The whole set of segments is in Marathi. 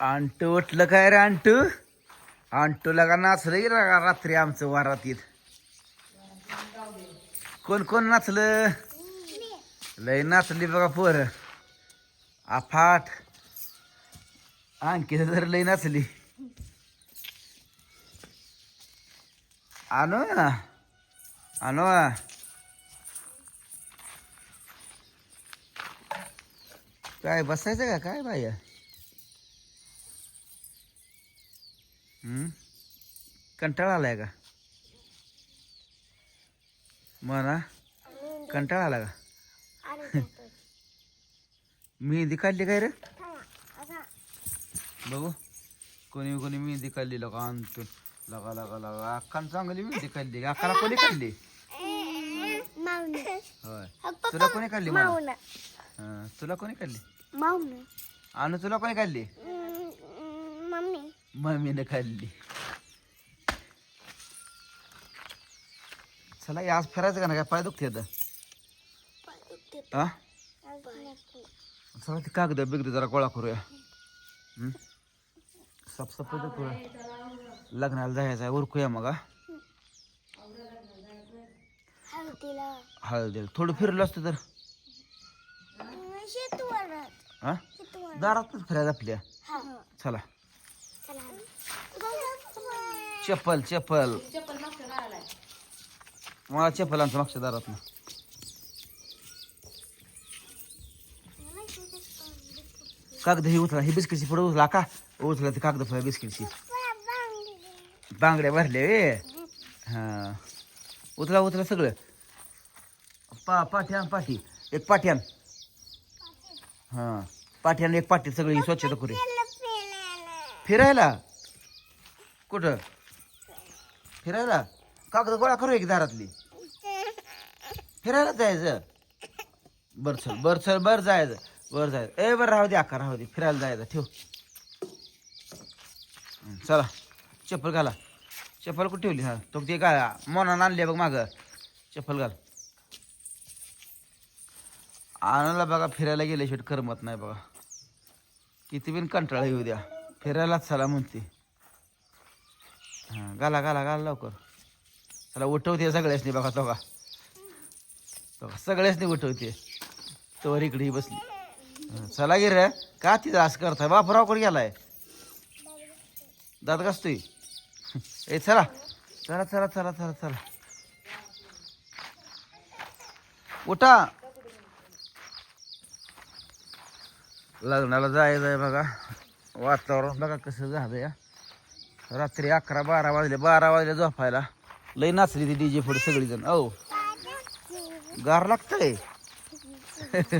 अंटू उठलं काय रे अंटू? अंटूला का नाचलं की रात्री आमचं वारातीत? कोण कोण नाचलं? लय नाचली बघा पोर. आफाट. आणखी तर लय नाचली. आणू आणू काय बसायचं का? काय बाया कंटाळा आलाय का? म्हणा कंटाळा आला का? मेहंदी काढली काय रे? बघू. कोणी कोणी मेहंदी काढली लगा आणतो लगा लगा लगा. अक्कान चांगली मेहंदी काढली अक्काला कोणी काढली? होय. तुला कोणी काढली मला हं, तुला कोणी काढली? आणू तुला कोणी काढली? मम्मी. मम्मीने खाल्ली चला हे आज फिरायचं का ना काय पाय दुखते आता? हा? चला ते कागद बिगद जरा गोळा करूया. हं? साफसफाई करूया. लग्नाला जायचं आहे उरकूया मग हा? हळदीला. थोडं फिरलं असतं तर? शेतवरात हा? दारातच फिरायचं आपल्या? हा. चला. चला. चप्पल. चप्पल मला चप्पल आमच्या मागच्या दारात कागद ही उचला ही बिस्किटची पुढे उचला का? उचला ते कागद फळ बिस्किटची. बांगड्या भरल्या वे. हा. उचला उचला सगळं. पा पाठ्यान पाठी. एक पाठ्यान हा. पाठ्यान एक पाठी सगळी स्वच्छता करू फिरायला? कुठं? फिरायला? कागद गोळा करू एक दारातली. फिरायला जायचं. बर चल बर चल बर जायचं. बर जायचं. ए बर राहू दे अक्का राहू दे. फिरायला जायचं. ठेव. चला. चप्पल घाला. चप्पल कुठे ठेवली? हा तो ते का मोनानं आणली बघ माग. चप्पल घाल. आणायला बघा फिरायला गेले शेट करमत नाही बघा. किती बिन कंटाळा येऊ द्या. फिरायलाच चला म्हणते. हां घाला घाला घाला लवकर. चला उठवते सगळ्यासनी बघा तो का सगळ्यासनी उठवते तोवर इकडे बसली. चला गिर रे. का तिथं असं करताय? बापरावकडे गेलाय? दात घासतोय. ए चला. चला चला चला चला चला. उठा. लग्नाला जायचं आहे बघा. वातावरण बघा कसं झालं या रात्री अकरा बारा वाजले. बारा वाजले झोपायला. लय नाचली ती डीजे पुढे सगळीजण. औ. गार लागतंय.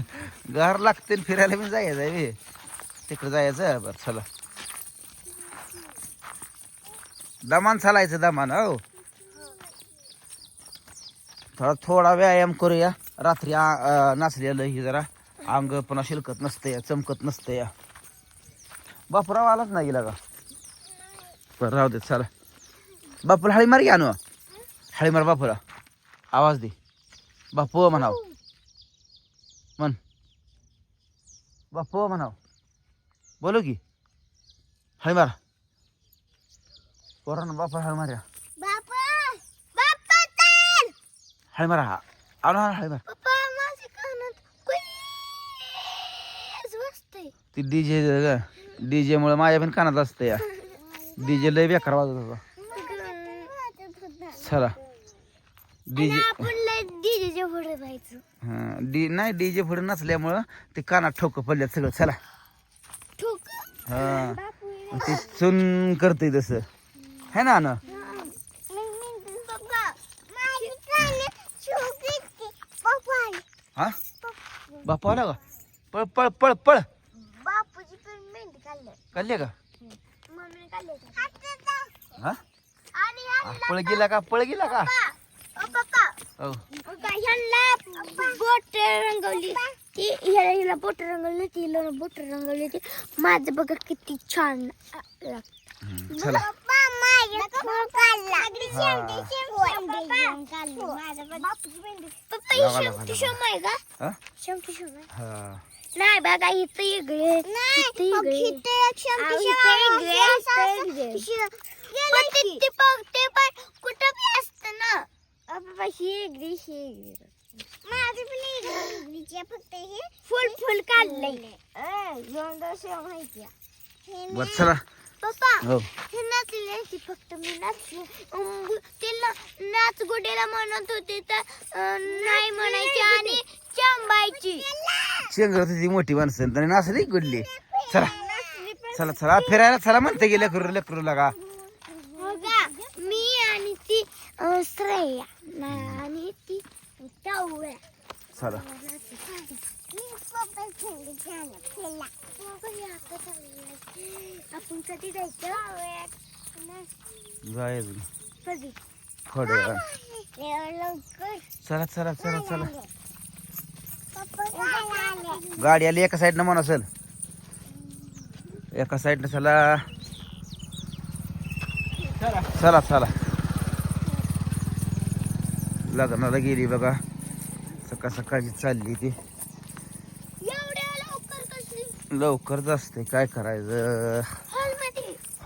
गार लागते फिरायला पण जायचं आहे बे. तिकडे जायचं? बरं चला. दमान चालायचं दमान हो थोडा थोडा व्यायाम करूया. रात्री नाचलेलं ही जरा. अंग पुन्हा शिलकत नसतं या चमकत नसतं या बापूराव आलाच नाही गेला का? बरं राहू दे चला. बापूला हळी मार घ्या ना हळी मार बापूला. आवाज दे. बापू म्हणाव. म्हण. बापू म्हणाव. बोलू की. हळी मारा. पोरानं बापा हळी मार्या बापा बापा ताल हळी मारा हा. आणू हा हळी मार. पप्पा माझ्या कानात कुईज वाजतंय. ती डीजे डीजे मुळे माझ्या पण कानात असतं या. डीजे लय बेकार वाजत होता. चला. डीजे आपण व्हायचो हा डी नाही डीजे नसल्यामुळं ते कानात ठोक पडल्यात सगळं. चला. ठोक? हा. बापू ते चुन करते तसं. है ना ना हा. बापा आला का? पळ पळ पळ पळ. बापूची पण मेहंदी काढलं. काढले का? मम्मीने काढले हा. पळ गेला का? पळ गेला का? बोट रंगवली ती ह्याला हिला बोट रंगवली ती हिला बोट रंगवली ती माझं बघा किती छान चला. हा. हा नाही बघा इथं इकडे ते पण कुठं बी असतं ना. बाबा शेगडी शेगडी माझं पण फक्त हे. फुल फुल काढलंय. माहिती बर चला. पप्पा हो. हे नाचले फक्त मी नाचले. तिला नाच गुडेला म्हणत होते तर नाही म्हणायची आणि चांबायची. शेंगर ती मोठी माणसं. नासली गुडली. चला. चला चला. फिरायला चला म्हणते गेले लेकरू लेकरू लागा. श्रेया आणि ती टावळ्या चला आपण कधी जायचं. लवकर चला चला चला चला पप्पा गाडी आली एका साईडनं म्हणून असेल. एका साईडनं चला. चला चला लग्नाला गेली बघा. सकाळ सकाळची चालली ती. लवकरच असते काय करायचं?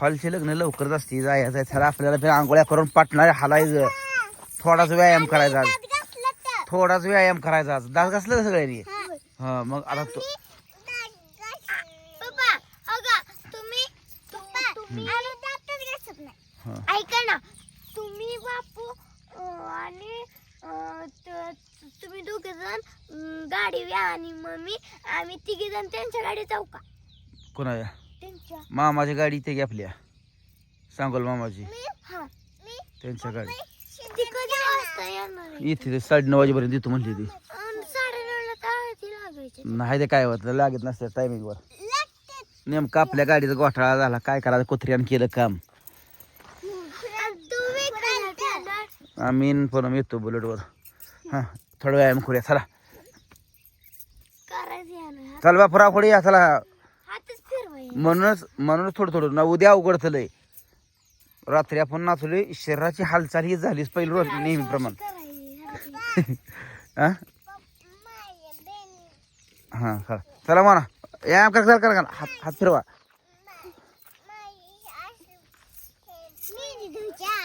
हॉलचे लग्न लवकरच असते जायचं आहे. चला आपल्याला आंघोळ्या करून पाटणार हालायचं. थोडाच व्यायाम करायचा आज. थोडाच व्यायाम करायचा आज. दात घासलं सगळ्यांनी? हा. मग आता तो ऐका ना तुम्ही बापू आणि तुम्ही दोघे जण गाडी व्या आणि मम्मी आम्ही तिघे जण त्यांच्या गाडी जाऊ का? कोणाच्या? त्यांच्या. मामाची गाडी की आपल्या. सांगोल मामाची. हा. त्यांच्या गाडी. ती कधी वाजता येणार आहे? इथे ते साडे नऊ वाजेपर्यंत येतो म्हणली ती. अन् साडेनऊला तर ती लागायची. नाही ते काय होत लागत नसतं टायमिंगवर लागते नेमकं आपल्या गाडीचा घोटाळा झाला काय करायचं कुत्र्यानं केलं काम तुम्ही काय आम्ही पण येतो बुलेटवर हां थोडं व्यायाम करूया चला. चल बापुरा पुढे या चला. म्हणूनच म्हणूनच थोडं थोडं. ना उद्या अवघड लय रात्री आपण नाचलोय शरीराची हालचाल ही झालीच पहिली रोज नेहमीप्रमाणे हां हां चला. चला म्हणा व्यायाम कर कर कर हात हात फिरवा.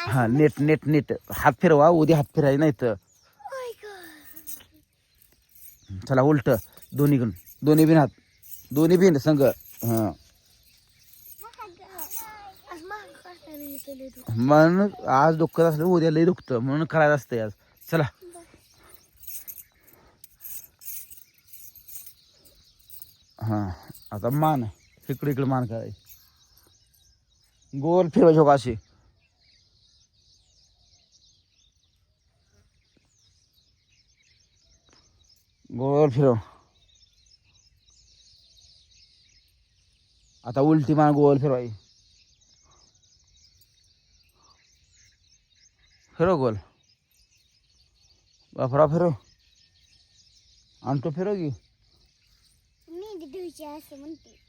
हां नेट नेट नेट. हात फिरवा उद्या हात फिरायचे नाही तर चला उलट. दोन्ही कडून दोन्ही बिन हात. दोन्ही बिन संघ. हां. म्हणून आज दुखत असलं उद्या लई दुखतं. म्हणून करायचं असतंय आज. चला. हां आता मान. इकडे इकडे मान करायची. गोल फिरवायची हो का अशी गोल फिरव. आता उलटी मान गोल फिरवाई. फिरव गोल. बापरा फिरव. आणतो फिरव की.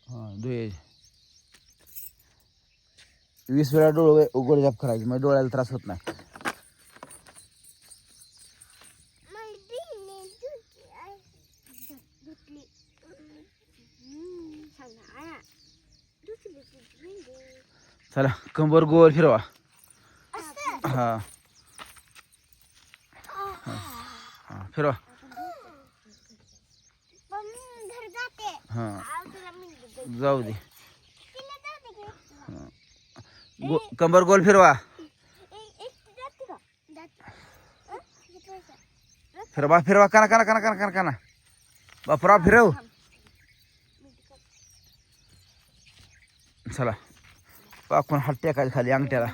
हां वीस वेळा डोळे उघड जाप करायची मग डोळ्याला त्रास होत नाही. चला कंबर गोल फिरवा हा. हा. फिरवा हा. जाऊ दे. गो. कंबर गोल फिरवा फिरवा फिरवा काना काना काना काना काना काना. बापरा फिरव. चला. पाकून हात टेकायचं खाली अंगठ्याला.